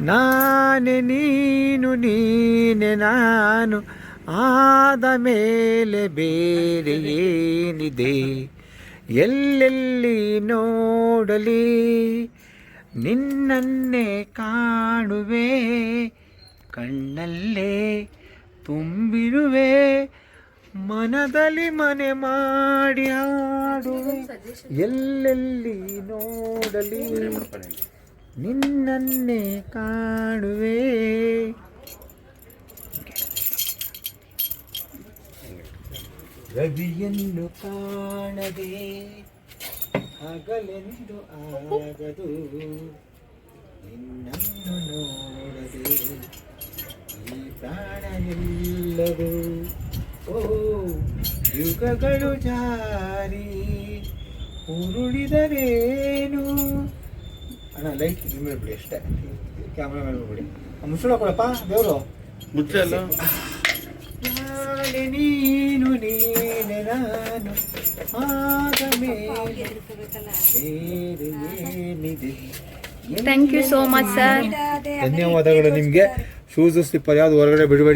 ನಾನೇ ನೀನು, ನೀನೆ ನಾನು, ಆದ ಮೇಲೆ ಬೇರೆ ಏನಿದೆ? ಎಲ್ಲೆಲ್ಲಿ ನೋಡಲಿ? ನಿನ್ನನ್ನೇ ಕಾಣುವೆ, ಕಣ್ಣಲ್ಲೇ ತುಂಬಿರುವೆ, ಮನದಲ್ಲಿ ಮನೆ ಮಾಡಿ ಹಾಡುವೆ. ಎಲ್ಲೆಲ್ಲಿ ನೋಡಲಿ? ನಿನ್ನನ್ನೇ ಕಾಣುವೆ. ರವಿಯನ್ನು ಕಾಣದೆ ಹಗಲೆಂದು ಆಗದು. ನಿನ್ನನ್ನು ನೋಡದೆ ಈ ಪ್ರಾಣ ನಿಲ್ಲದು ಓ, ಯುಗಗಳು ಜಾರಿ, ಉರುಳಿದರೇನು? ಅಣ್ಣ ಲೈಟ್ ನಿಮ್ಮ ಬಿಡಿ ಅಷ್ಟೇ. ಕ್ಯಾಮ್ರಾ ಮೇಲೆ ಬಿಡಿ ಮುಚ್ಚಳ ಕೊಡಪ್ಪ ದೇವರು. ಮುಚ್ಚಲ್ಲ ನೀನು ನೀನೆ ನಾನು. ಆಗ ಮೇಲೆ ಬೇರೆ ಏನಿದೆ? Thank you so much sir ಧನ್ಯವಾದಗಳು ನಿಮಗೆ. ಶೂಸು ಸ್ಲಿಪ್ಪರ್ ಯಾವುದು ಹೊರಗಡೆ ಬಿಡಬೇಡಿ.